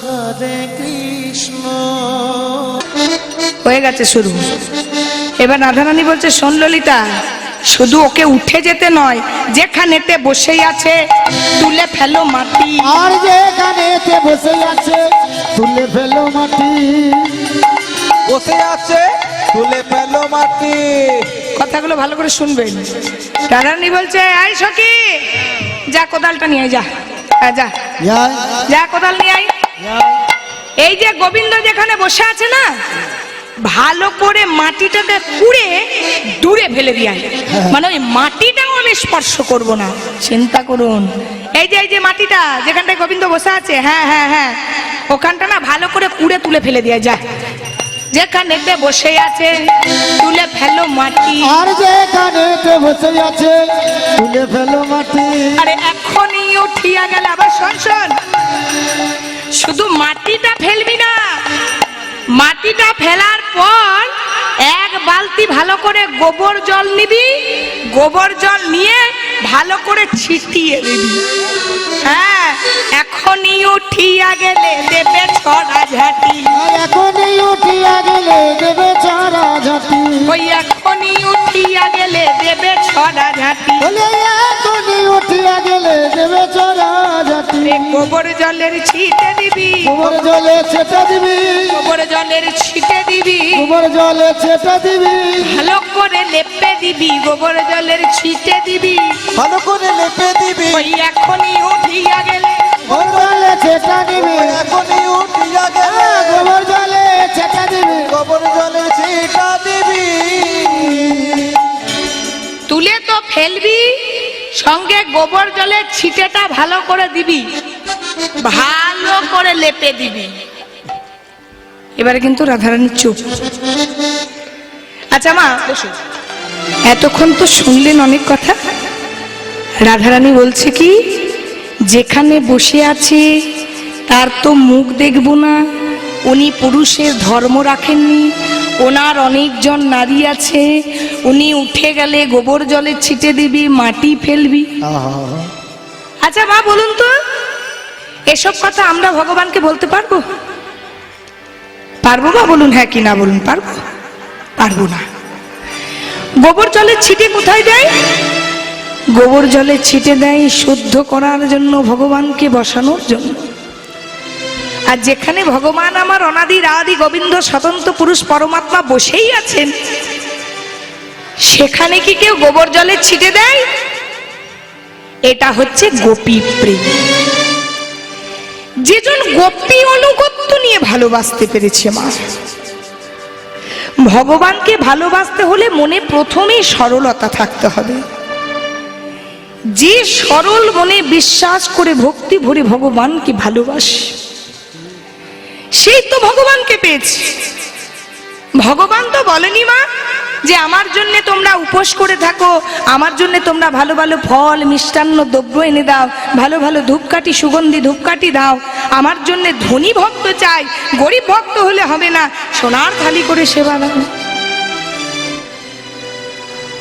হরে কৃষ্ণ। হয়ে গেছে শুরু। এবার রাধারানী বলছে শোন ললিতা শুধু ওকে উঠে যেতে নয় যেখানেতে বসেই আছে তুলে ফেলো মাটি। আর যেখানে এতে বসে আছে তুলে ফেলো মাটি। বসে আছে তুলে ফেলো মাটি। কথাগুলো ভালো করে শুনবেন। রাধারানী বলছে আই সখি যা কোদালটা নিয়ে আয়, যা হ্যাঁ, যা। যা কোদাল নিয়ে আয়। এই যে গোবিন্দ যেখানে বসে আছে না ভালো করে মাটিটাকে কুড়ে দূরে ফেলে দিয়ে মানে ওই মাটিটাও আমি স্পর্শ করব না। চিন্তা করুন। এই যে এই যে মাটিটা যেখানটায় গোবিন্দ বসে আছে হ্যাঁ হ্যাঁ হ্যাঁ ওখানটা না ভালো করে কুড়ে তুলে ফেলে দিয়ে যা। যেখানেতে বসে আছে তুলে ফেলো মাটি। আর যেখানে বসে আছে তুলে ফেলো মাটি। আরে এখনই উঠিয়া গেল আবার শোন শোন। শুধু মাটিটা ফেলবি না। মাটিটা ফেলার পর এক বালতি ভালো করে গোবর জল নিবি। গোবর জল নিয়ে ভালো করে ছিটিয়ে দিবি। হ্যাঁ এখনই উঠিয়া গেলে দেবে ছড়া ঝাঁটি। এখনই উঠিয়া গেলে দেবে চারা ঝাঁটি। ওই এখনই উঠিয়া গেলে দেবে ছড়া ঝাঁটি। বলে এখনই উঠিয়া গেলে দেবে চারা ঝাঁটি। গোবর জলের ছিটে দিবি। গোবর জলে ছেটা দিবি। গোবর জলের ছিটে দিবি। গোবর জলে ছেটা দিবি। ভালো করে লেপে দিবি। গোবর জলের ছিটে দিবি। ভালো করে লেপে দিবি। এখনই উঠিয়া গেলে। গোবর জলে ছেটা দিবি। এখনই উঠিয়া গেলে। হ্যাঁ, গোবর জলে ছেটা দিবি। গোবর জলে ছিটা দিবি। তুলে তো ফেলবি সঙ্গে গোবর জলের ছিটেটা ভালো করে দিবি। ভালো করে লেপে দিবি। এবারে কিন্তু রাধারানী চুপ। আচ্ছা মা এতক্ষণ তো শুনলেন অনেক কথা। রাধারানী বলছে কি যেখানে বসে আছে তার তো মুখ দেখব না। উনি পুরুষের ধর্ম রাখেননি। ওনার অনেকজন নারী আছে। উনি উঠে গেলে গোবর জলে ছিটে দিবি মাটি ফেলবি। আচ্ছা মা বলুন তো এসব কথা আমরা ভগবানকে বলতে পারব? পারব মা বলুন হ্যাঁ কি না বলুন পারব? পারব না। গোবর জলে ছিটে কোথায় দেয় গোবর জলে ছিটে দেয় শুদ্ধ করার জন্য ভগবানকে বসানোর জন্য। আর যেখানে ভগবান আমার অনাদি রাদি গোবিন্দ স্বতন্ত্র পুরুষ পরমাত্মা বসেই আছেন, সেখানে কি কেউ গোবর জলে ছিটে দেয়? এটা হচ্ছে গোপী প্রেম। যেজন গোপী অনুগত্য নিয়ে ভালোবাসতে পেরেছে মা। ভগবানকে ভালোবাসতে হলে মনে প্রথমেই সরলতা থাকতে হবে। যে সরল মনে বিশ্বাস করে ভক্তি ভরে ভগবানকে ভালোবাসে, সেই তো ভগবানকে পেয়েছে। ভগবান তো বলেনি মা যে আমার জন্য তোমরা উপোস করে থাকো, আমার জন্য তোমরা ভালো ভালো ফল, মিষ্টান্ন দ্রব্য এনে দাও, ভালো ভালো ধূপকাঠি, সুগন্ধি ধূপকাঠি দাও। আমার জন্য ধনী ভক্ত চাই, গরিব ভক্ত হলে হবে না, সোনার থালি করে সেবা দাও।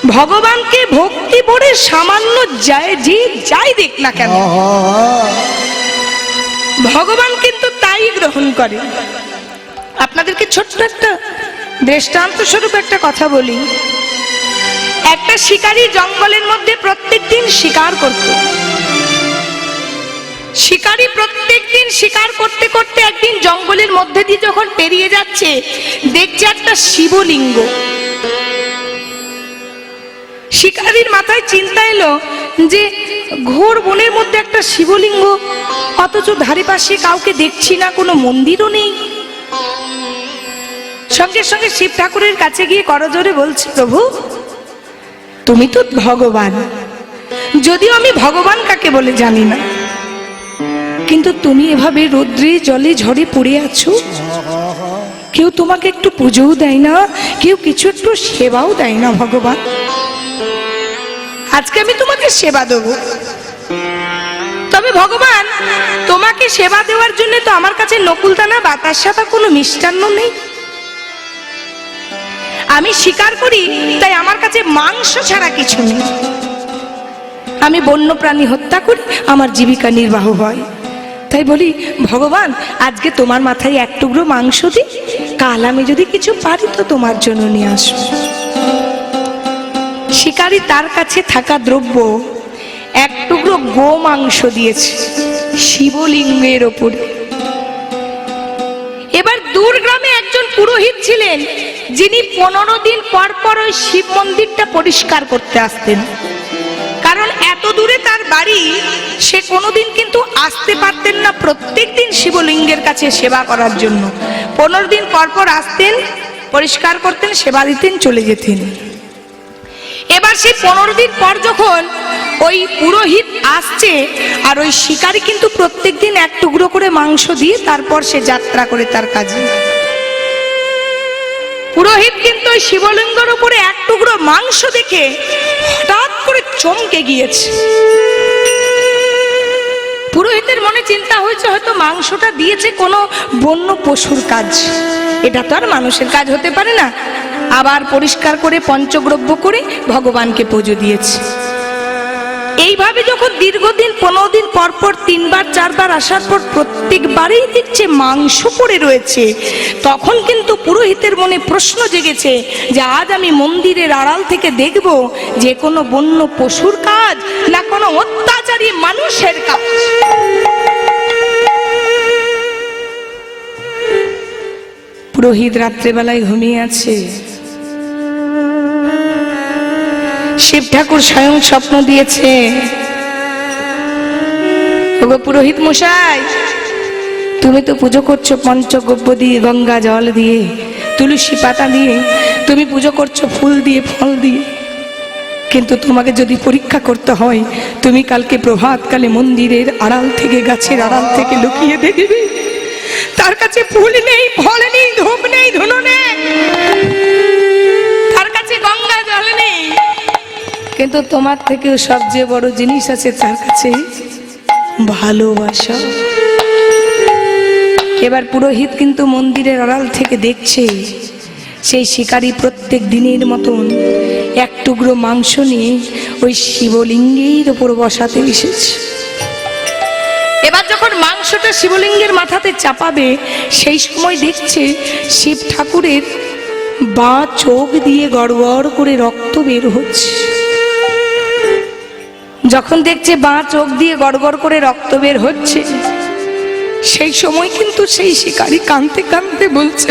ভগবানকে ভক্তি ভরে সামান্য যায় যে যাই দেখ না কেন। ভগবান কিন্তু তাই গ্রহণ করে। আপনাদেরকে ছোট্ট একটা দৃষ্টান্ত স্বরূপ একটা কথা বলি। একটা শিকারী জঙ্গলের মধ্যে প্রত্যেক দিন শিকার করত। শিকারী প্রত্যেক দিন শিকার করতে করতে একদিন জঙ্গলের মধ্যে দিয়ে যখন পেরিয়ে যাচ্ছে, দেখছে একটা শিবলিঙ্গ। শিকারীর মাথায় চিন্তা এলো যে ঘোর বনের মধ্যে একটা শিবলিঙ্গ, অথচ ধারে পাশে কাউকে দেখছি না, কোনো মন্দিরও নেই। সঙ্গে সঙ্গে শিব ঠাকুরের কাছে গিয়ে করজোরে বলছে, প্রভু, তুমি তো ভগবান। যদিও আমি ভগবান কাকে বলে জানি না। কিন্তু তুমি এভাবে রৌদ্রে জলে ঝড়ে পড়ে আছো। কেউ তোমাকে একটু পুজোও দেয় না, কেউ কিছু একটু সেবাও দেয় না ভগবান। আজকে আমি তোমাকে সেবা দেব। তবে ভগবান, তোমাকে সেবা দেওয়ার জন্য তো আমার কাছে নকুলদানা, বাতাস সাথে কোনো মিষ্টান্ন নেই। আমি স্বীকার করি, তাই আমার কাছে মাংস ছাড়া কিছু নেই। আমি বন্য প্রাণী হত্যা করি, আমার জীবিকা নির্বাহ হয়। তাই বলি, ভগবান, আজকে তোমার মাথায় এক টুকরো মাংস দিই। কাল আমি যদি কিছু পারি, তো তোমার জন্য নিয়ে আসব। শিকারী তার কাছে থাকা দ্রব্য এক টুকরো গো মাংস দিয়েছে শিবলিঙ্গের ওপরে। এবার দূর গ্রামে একজন পুরোহিত ছিলেন, যিনি পনেরো দিন পর পর ওই শিব মন্দিরটা পরিষ্কার করতে আসতেন। কারণ এত দূরে তার বাড়ি, সে কোনোদিন কিন্তু আসতে পারতেন না প্রত্যেক দিন শিবলিঙ্গের কাছে সেবা করার জন্য। পনেরো দিন পর পর আসতেন, পরিষ্কার করতেন, সেবা দিতেন, চলে যেতেন। এবার সেই পনেরো দিন পর যখন ওই পুরোহিত আসছে, আর ওই শিকারী কিন্তু প্রত্যেক দিন এক টুকরো করে মাংস দিয়ে তারপর সে যাত্রা করে তার কাজে। পুরোহিত কিন্তু ওই শিবলিঙ্গের উপরে এক টুকরো মাংস দেখে হঠাৎ করে চমকে গিয়েছে। পুরোহিতের মনে চিন্তা হয়েছে, হয়তো মাংসটা দিয়েছে কোনো বন্য পশুর কাজ। এটা তো আর মানুষের কাজ হতে পারে না। আবার পরিষ্কার করে পঞ্চগ্রব্য করে ভগবানকে পুজো দিয়েছে। এইভাবে যখন দীর্ঘদিন পনেরো দিন পর পর, তিনবার, চারবার আসার পর প্রত্যেকবারেই দেখছে মাংস পড়ে রয়েছে, তখন কিন্তু পুরোহিতের মনে প্রশ্ন জেগেছে যে আজ আমি মন্দিরের আড়াল থেকে দেখব যে কোনো বন্য পশুর কাজ না কোনো অত্যাচারী মানুষের কাজ। পুরোহিত রাত্রেবেলায় ঘুমিয়ে আছে। শিব ঠাকুর স্বয়ং স্বপ্ন দিয়েছে। ওগো পুরোহিত মশাই, তুমি তো পুজো করছ পঞ্চগব্য দিয়ে, গঙ্গা জল দিয়ে, তুলসী পাতা দিয়ে, তুমি পুজো করছ ফুল দিয়ে, ফল দিয়ে। কিন্তু তোমাকে যদি পরীক্ষা করতে হয়, তুমি কালকে প্রভাতকালে মন্দিরের আড়াল থেকে, গাছের আড়াল থেকে লুকিয়ে দেখবে। তার কাছে ফুল নেই, ফল নেই, ধূপ নেই, ধুনো নেই। তার কাছে গঙ্গা জল নেই। কিন্তু তোমার থেকেও সবচেয়ে বড় জিনিস আছে তার কাছে ভালোবাসা। এবার পুরোহিত কিন্তু মন্দিরের আড়াল থেকে দেখছে সেই শিকারী প্রত্যেক দিনের মতন এক টুকরো মাংস নিয়ে ওই শিবলিঙ্গের ওপর বসাতে এসেছে। এবার যখন মাংসটা শিবলিঙ্গের মাথাতে চাপাবে, সেই সময় দেখছে শিব ঠাকুরের বা চোখ দিয়ে গড়গড় করে রক্ত বের হচ্ছে। যখন দেখছে বা চোখ দিয়ে গড়গড় করে রক্ত বের হচ্ছে, সেই সময় কিন্তু সেই শিকারী কাঁদতে কাঁদতে বলছে,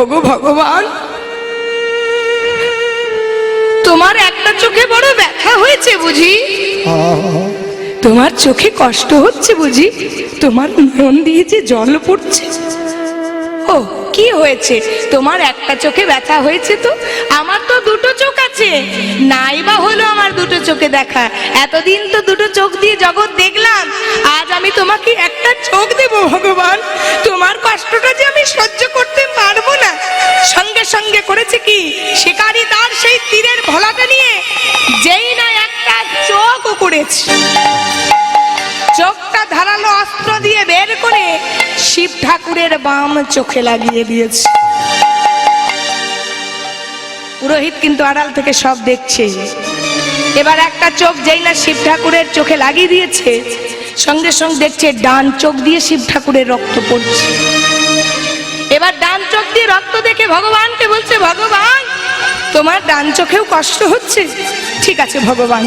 ওগো ভগবান, তোমার একটা চোখে বড় ব্যথা হয়েছে বুঝি? তোমার চোখে কষ্ট হচ্ছে বুঝি? তোমার মন দিয়ে যে জল পড়ছে ও কি হয়েছে? তোমার একটা চোখে ব্যথা হয়েছে তো? আমার তো দুটো চোখ আছে। নাই বা হলো আমার দুটো চোখে দেখা। এতদিন তো দুটো চোখ দিয়ে জগৎ দেখলাম। আজ আমি তোমাকে একটা চোখ দেব, ভগবান। তোমার কষ্টটা যে আমি সহ্য করতে পারব না। সঙ্গে সঙ্গে করেছে কি? শিকারি তার সেই তীরের ভোলাটা নিয়ে, যেই না একটা চোখ করেছে। চোখটা ধারালো অস্ত্র দিয়ে বের করে শিব ঠাকুরের বাম চোখে লাগিয়ে দিয়েছে। পুরোহিত কিন্তু আড়াল থেকে সব দেখছে। এবার একটা চোখ যেই না শিব ঠাকুরের চোখে লাগিয়ে দিয়েছে, সঙ্গে সঙ্গে দেখছে ডান চোখ দিয়ে শিব ঠাকুরের রক্ত পড়ছে। এবার ডান চোখ দিয়ে রক্ত দেখে ভগবানকে বলছে, ভগবান, তোমার ডান চোখেও কষ্ট হচ্ছে? ঠিক আছে ভগবান।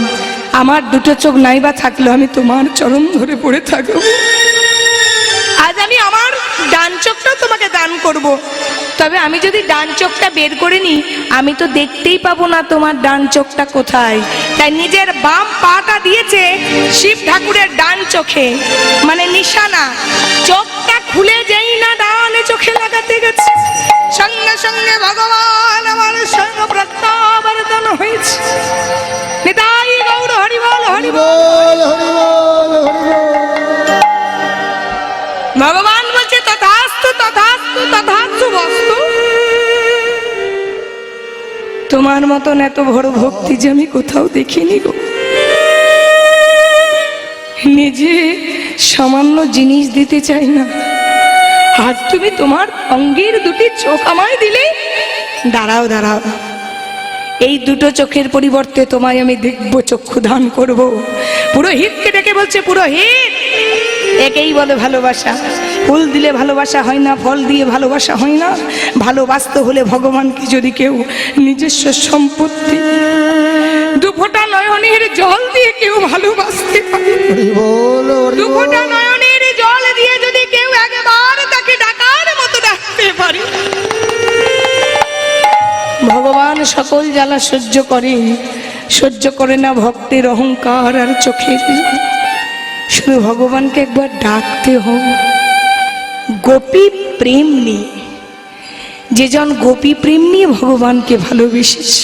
আমার দুটো চোখ নাইবা থাকলেও আমি তোমার চরম ধরে পড়ে থাকব। আজ আমি আমার ডান চোখটাও তোমাকে দান করব। তবে আমি যদি ডান চোখটা বের করে নিই, আমি তো দেখতেই পাবো না তোমার ডান চোখটা কোথায়। তাই নিজের বাম পাটা দিয়েছে শিব ঠাকুরের ডান চোখে। মানে নিশানা। চোখটা খুলে যেই না ডানে চোখে লাগাতে গেছে। সঙ্গে সঙ্গে ভগবান আমার সঙ্গে প্রত্যাবর্তন হয়েছে। নিতাই গৌর হরিবল হরিবল। বল হরি বল হরি ভগবান বলছে, তথাস্তু তথাস্তু তথাস্তু বস্তু। তোমার মতন এত বড় ভক্তি যে আমি কোথাও দেখিনি গো। নিজে সামান্য জিনিস দিতে চাই না। আর তুমি তোমার অঙ্গের দুটি চোখ আমায় দিলে? দাঁড়াও দাঁড়াও। এই দুটো চোখের পরিবর্তে তোমায় আমি দেখব চক্ষু দান করব। পুরোহিতকে ডেকে বলছে পুরোহিত! একেই বলে ভালোবাসা। ফুল দিলে ভালোবাসা হয় না ফল দিয়ে ভালোবাসা হয় না। ভালোবাসতে হলে ভগবানকে যদি কেউ নিজস্ব সম্পত্তি দু ফোঁটা নয়নের জল দিয়ে কেউ ভালোবাসতে পারে। হরি বল পারে ভগবান সকল জ্বালা সহ্য করে সহ্য করে না ভক্তের অহংকার আর চোখের শুধু ভগবানকে একবার ডাকতে হবে গোপী প্রেম নিয়ে যেজন গোপী প্রেম নিয়ে ভগবানকে ভালোবেসেছে,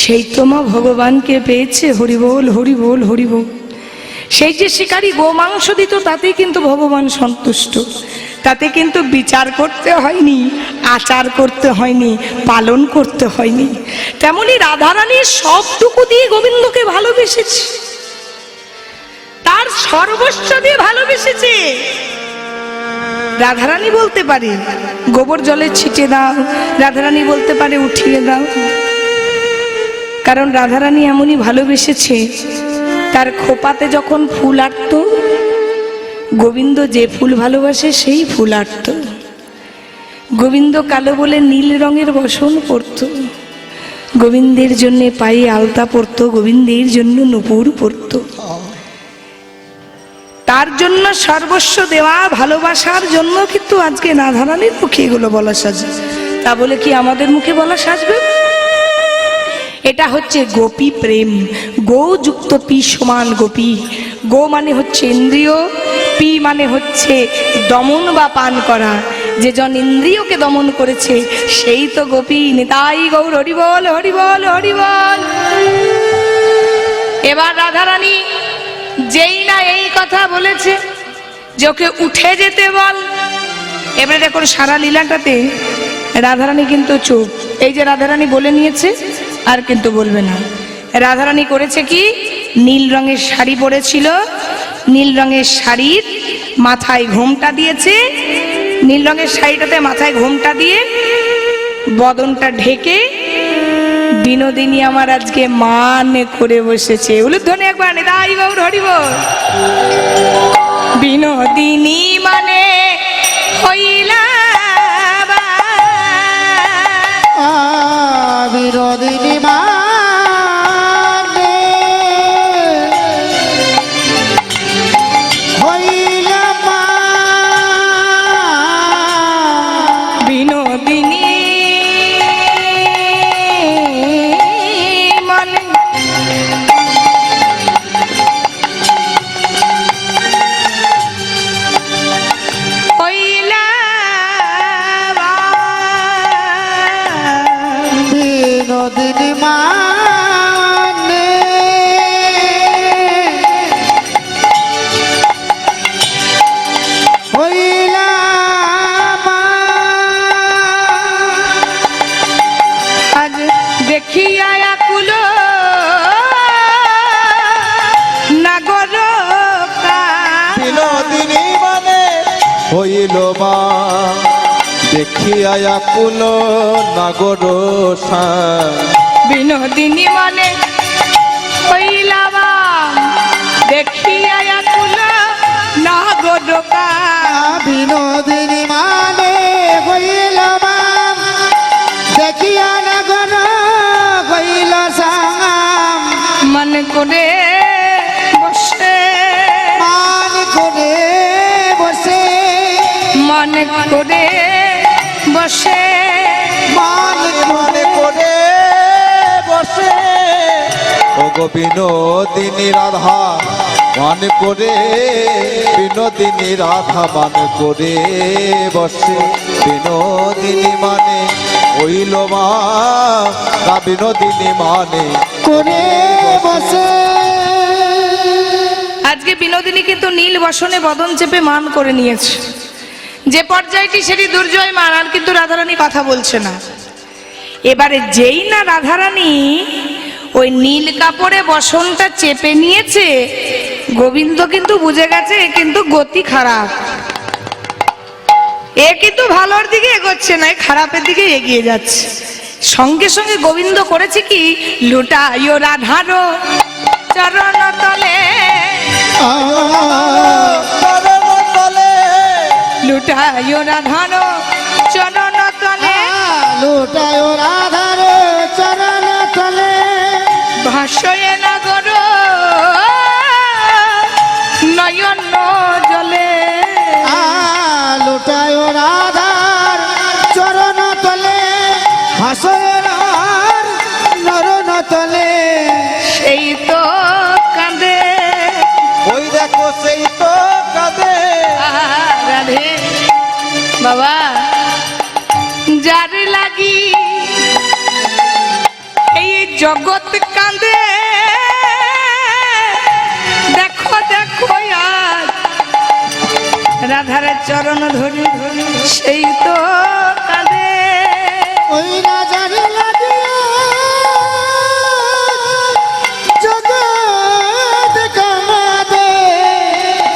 সেই তো মা ভগবানকে পেয়েছে হরিবোল হরিবোল হরিবোল সেই যে শিকারী গোমাংস দিত, তাতেই কিন্তু ভগবান সন্তুষ্ট। তাতে কিন্তু বিচার করতে হয়নি, আচার করতে হয়নি, পালন করতে হয়নি। তেমনি রাধারানীর সবটুকু দিয়ে গোবিন্দকে ভালোবেসেছে। তার সর্বস্ব দিয়ে ভালোবেসেছে। রাধারানী বলতে পারে, গোবর জলে ছিটে দাও, রাধারানী বলতে পারে উঠিয়ে দাও। কারণ রাধারানী এমনই ভালোবেসেছে, তার খোপাতে যখন ফুল আটত গোবিন্দ যে ফুল ভালোবাসে, সেই ফুল আটত গোবিন্দ কালো বলে নীল রঙের বসন পরত। গোবিন্দের জন্যে পায়ে আলতা পরত, গোবিন্দের জন্য নুপুর পরত। তার জন্য সর্বস্ব দেওয়া, ভালোবাসার জন্য কিন্তু আজকে না রাধারানীর মুখে এগুলো বলা সাজে। তা বলে কি আমাদের মুখে বলা সাজবে? এটা হচ্ছে গোপী প্রেম। গো যুক্ত পি সমান গোপী। গো মানে হচ্ছে ইন্দ্রিয় পি মানে হচ্ছে দমন বা পান করা। যে জন ইন্দ্রিয়কে দমন করেছে, সেই তো গোপী নিতাই গৌর। হরিবল হরিবল হরিবল এবার রাধারানী যেই না এই কথা বলেছে যে ওকে উঠে যেতে বল। এবারে দেখুন সারা লীলাটাতে রাধারানী কিন্তু চুপ। এই যে রাধারানী বলে নিয়েছে, আর কিন্তু বলবে না। রাধারানী করেছে কি? নীল রঙের শাড়ি পরেছিল নীল রঙের শাড়ির মাথায় ঘোমটা দিয়েছে নীল রঙের শাড়িটাতে মাথায় ঘোমটা দিয়ে বদনটা ঢেকে বিনোদিনী আমার আজকে মান করে বসেছে উলুধ্বনি একবার নিতাই গৌর হরিব বিনোদিনী মানে হইলা বা। বিরোধিনী দেখিয়া আকুল নাগর বিনোদিনী মানে হইলাবা দেখিয়া আকুল নাগর বিনোদিনী মানে দেখিয়া নগর হইল সাম মন করে করে বসে। মান মনে করে বসে। ও গো বিনোদিনী রাধা মান করে বিনোদিনী রাধা মান করে বসে। বিনোদিনী মানে হইল মা বিনোদিনী মানে করে বসে। আজকে বিনোদিনী কিন্তু নীল বসনে বদন চেপে মান করে নিয়েছে। যে পর্যায়টি সেটি দুর্জয় মান আর কিন্তু রাধারানী কথা বলছে না এবারে যেই না রাধারানী ওই নীল কাপড়ে বসনটা চেপে নিয়েছে গোবিন্দ কিন্তু বুঝে গেছে কিন্তু গতি খারাপ এ কিন্তু ভালোর দিকে এগোচ্ছে না খারাপের দিকে এগিয়ে যাচ্ছে সঙ্গে সঙ্গে গোবিন্দ করেছে কি লুটা লুটাইও রাধারো চরণ তলে লুটায় রাধান চরণ তলে। লুটায় রাধার চরণ তলে। ভাসয়ে নগর জগৎ কাঁদে। দেখো দেখো আজ রাধার চরণ ধরি ধরি সেই তো কাঁদে। ওই রাজার লাগিয়া জগৎ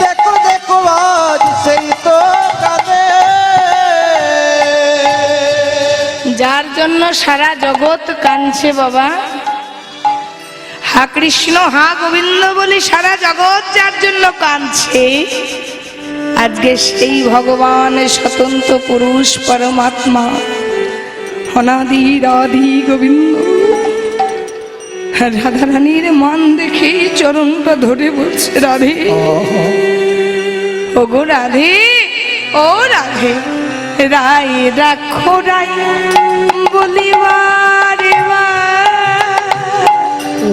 দেখো দেখো আজ সেই তো কাঁদে। যার জন্য সারা জগৎ কাঁদছে বাবা। হা কৃষ্ণ, হা গোবিন্দ বলি সারা জগৎ যার জন্য কাঁদছে। আজকে সেই ভগবান স্বতন্ত্র পুরুষ পরমাত্মা। অনাদি রাধি গোবিন্দ। রাধারানীর মান দেখে চরণটা ধরে বলছে, রাধে। ও গো রাধে, ও রাধে, রায় রাখো রায় বলিবারে।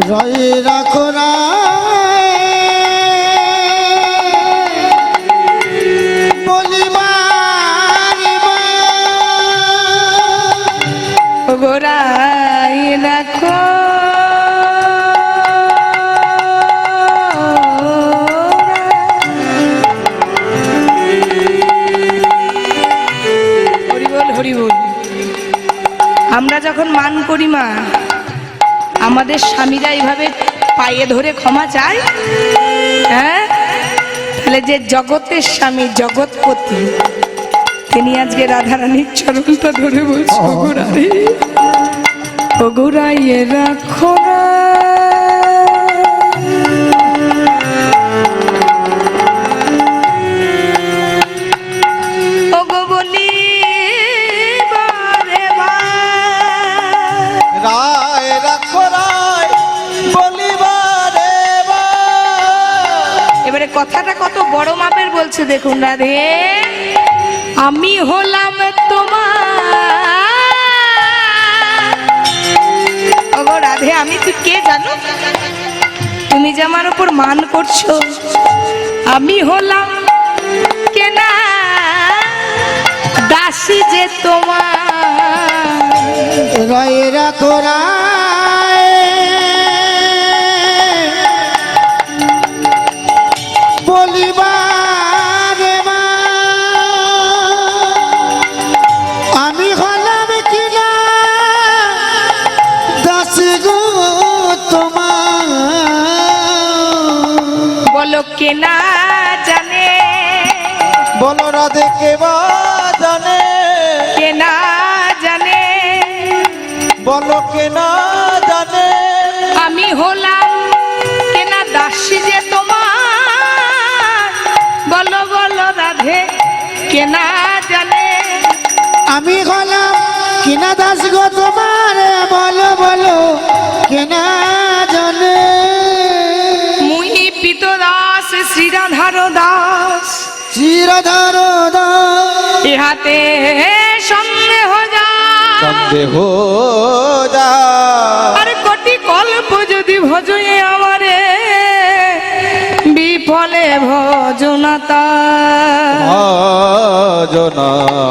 রয়ে রাখো বলিবার গোরাই রাখো। আমরা যখন মান করি মা আমাদের স্বামীরা এইভাবে পায়ে ধরে ক্ষমা চায়? হ্যাঁ? তাহলে যে জগতের স্বামী, জগৎপতি, তিনি আজকে রাধারানীর চরণটা ধরে বলছে ওগো এরা বলছে দেখুন রাধে আমি হলাম তোমার। রাধে, আমি তুই কে জানো? তুমি যে আমার উপর মান করছ। আমি হলাম কেনা দাসী যে তোমার। রয়ে রাখো বলো কেনা জানে। বলো রাধে কে বা জানে। কেনা জানে। বলো কে না জানে। আমি হলাম কেনা দাসী যে তোমার। বলো বলো রাধে কেনা জানে। আমি হলাম কিনা দাস গো তোমার। বলো বলো কেনা চিরধর ইহাতে সন্দেহ যা সন্দেহ যা আর কোটি কল্প যদি ভজয়ে আমারে বিফলে ভজনাতা। ভজনাত।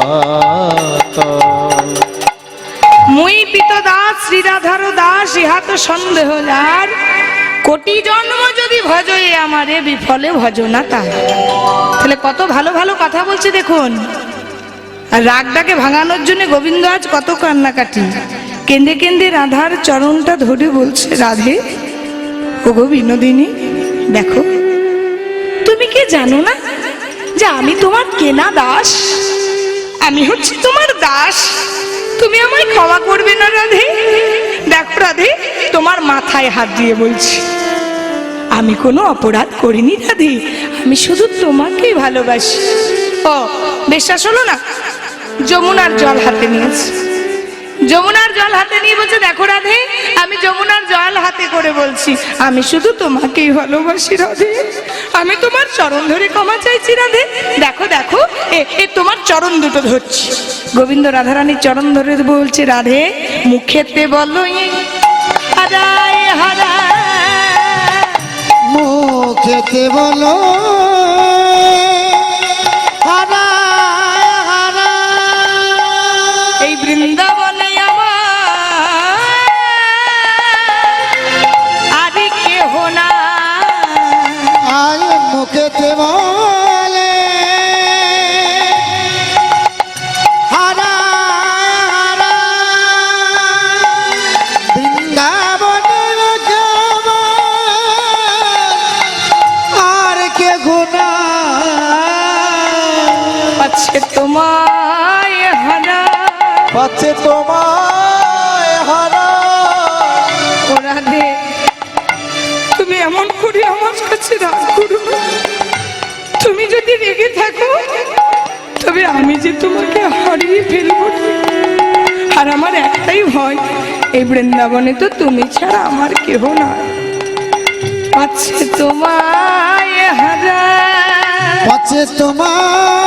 মুই পিত দাস শ্রীরাধার দাস ইহা তো সন্দেহ যার কোটি জন্ম যদি ভজয়ে আমারে, বিফলে ভজনা তার তাহলে কত ভালো ভালো কথা বলছে দেখুন। আর রাগটাকে ভাঙানোর জন্য গোবিন্দ আজ কত কান্নাকাটি। কেন্দে কেন্দে রাধার চরণটা ধরে বলছে, রাধে, ওগো বিনোদিনী, দেখো, তুমি কি জানো না যে আমি তোমার কেনা দাস? আমি হচ্ছি তোমার দাস। তুমি আমায় ক্ষমা করবে না রাধে? দেখো রাধে, তোমার মাথায় হাত দিয়ে বলছি। আমি কোনো অপরাধ করিনি রাধে আমি শুধু তোমাকেই ভালোবাসি। ও বিশ্বাস হলো না। যমুনার জল হাতে নিয়েছে। যমুনার জল হাতে নিয়ে বলছে, দেখো রাধে, আমি যমুনার জল হাতে করে বলছি। আমি শুধু তোমাকেই ভালোবাসি, রাধে। আমি তোমার চরণ ধরে ক্ষমা চাইছি, রাধে। দেখো দেখো, এ তোমার চরণ দুটো ধরছি। গোবিন্দ রাধারানীর চরণ ধরে বলছে, রাধে, মুখেতে বলো হারায় হারায় মুখেতে বলো। এই বৃন্দাবনে আমার আরে কেহ না আয় মুখেতে বলে। আমি যে তোমাকে হারিয়ে ফেলব আর আমার একটাই ভয়, এই বৃন্দাবনে তো তুমি ছাড়া আমার কেহ না আছে তোমায় হারা পাচ্ছে তোমায়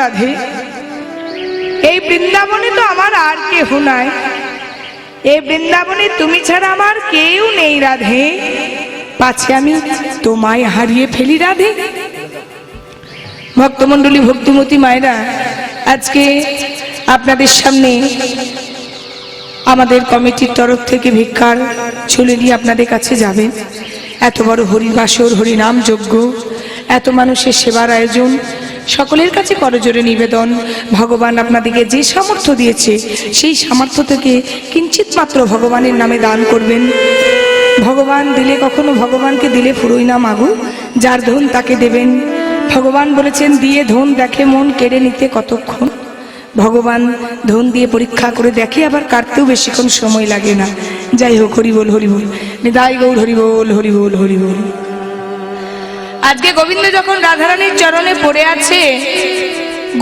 রাধে। এই বৃন্দাবনে তো আমার আর কেহ নাই। এই বৃন্দাবনে তুমি ছাড়া আমার কেউ নেই রাধে। পাছে আমি তোমায় হারিয়ে ফেলি রাধে। ভক্তমণ্ডলী, ভক্তিমতী মায়েরা, আজকে আপনাদের সামনে আমাদের কমিটির তরফ থেকে ভিক্ষার ছুলে নিয়ে আপনাদের কাছে যাবে। এত বড় হরিবাসর হরিনাম যজ্ঞ, এত মানুষের সেবার আয়োজন সকলের কাছে করজোরে নিবেদন। ভগবান আপনাদেরকে যে সামর্থ্য দিয়েছে, সেই সামর্থ্য থেকে কিঞ্চিত মাত্র ভগবানের নামে দান করবেন। ভগবান দিলে কখনো ভগবানকে দিলে ফুরোই না মাগু, যার ধন তাকে দেবেন। ভগবান বলেছেন, দিয়ে ধন দেখে মন কেড়ে নিতে কতক্ষণ? ভগবান ধন দিয়ে পরীক্ষা করে দেখে আবার কাটতেও বেশিক্ষণ সময় লাগে না। যাই হোক হরি বল হরি বল নিদাই গৌর হরি বল হরি বল হরি বল আজকে গোবিন্দ যখন রাধারানীর চরণে পড়ে আছে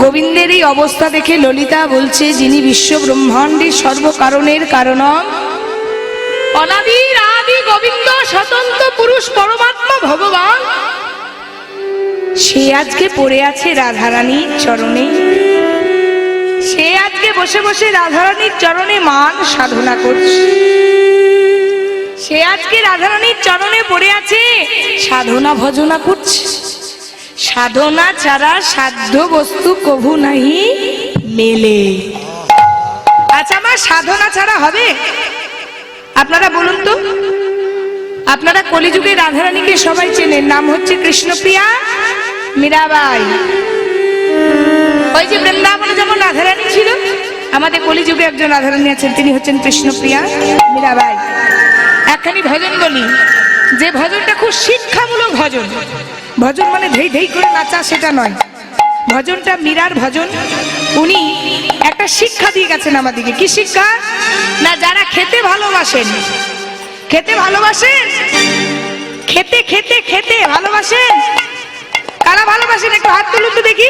গোবিন্দের এই অবস্থা দেখে ললিতা বলছে, যিনি বিশ্ব ব্রহ্মাণ্ডের সর্বকারণের কারণম অনাদির আদি গোবিন্দ স্বতন্ত্র পুরুষ পরমাত্মা ভগবান। সে আজকে পড়ে আছে রাধারানীর চরণে। সে আজকে বসে বসে রাধারানীর চরণে মান সাধনা করছে। সে আজকে রাধারানীর চরণে পড়ে আছে। সাধনা ভজনা করছে। সাধনা ছাড়া সাধ্য বস্তু কভু নাহি মেলে। আচ্ছা আমার সাধনা ছাড়া হবে? আপনারা বলুন তো। আপনারা কলিযুগে রাধারানীকে সবাই চেনেন। নাম হচ্ছে কৃষ্ণপ্রিয়া মীরাবাই। ওই যে বৃন্দাবনে যেমন রাধারানী ছিল, আমাদের কলিযুগে একজন রাধারানী আছেন, তিনি হচ্ছেন কৃষ্ণপ্রিয়া মীরাবাই। একখানি ভজন বলি, যে ভজনটা খুব শিক্ষামূলক ভজন। ভজন মানে ধেই ধেই করে নাচা, সেটা নয়। ভজনটা মীরার ভজন। উনি একটা শিক্ষা দিয়ে গেছেন আমাদেরকে কি শিক্ষা? না, যারা খেতে ভালোবাসেন খেতে ভালোবাসেন, খেতে খেতে খেতে ভালোবাসেন, কারা ভালোবাসেন? একটু হাত তুলুন তো দেখি।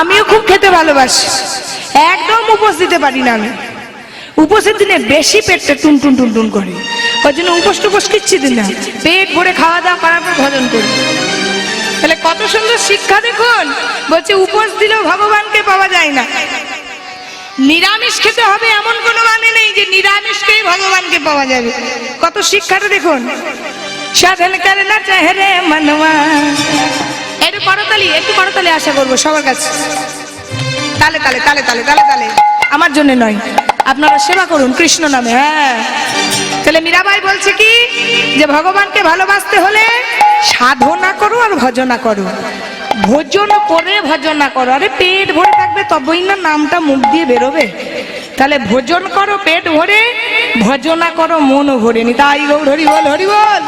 আমিও খুব খেতে ভালোবাসি। একদম উপোস দিতে পারি না আমি। উপোসের দিনে বেশি পেটটা টুন টুন টুন টুন করে। ওই জন্য উপোস টুপোস কিচ্ছু দিন না। পেট ভরে খাওয়া দাওয়া করার পর ভজন করি। তাহলে কত সুন্দর শিক্ষা দেখুন। বলছে, উপোস দিলেও ভগবানকে পাওয়া যায় না। নিরামিষ খেতে হবে এমন কোনো মানে নেই যে নিরামিষকেই ভগবানকে পাওয়া যাবে। কত শিক্ষাটা দেখুন। সাধন করে না চেহারে মনवा একটু করতালি একটু করতালি আশা করব সবার কাছে। তালে তালে তালে তালে তালে তালে। আমার জন্য নয়। আপনারা সেবা করুন, কৃষ্ণ নামে হ্যাঁ। তাহলে মীরাবাই বলছে কি? যে ভগবানকে ভালোবাসতে হলে সাধনা করো আর ভজনা করো। ভোজন করে ভজনা করো। আরে পেট ভরে থাকবে তবেই না নামটা মুখ দিয়ে বেরোবে। তাহলে ভোজন করো, পেট ভরে, ভজনা করো, মন ভরে নি। তাই গৌর, হরি বল হরি বল।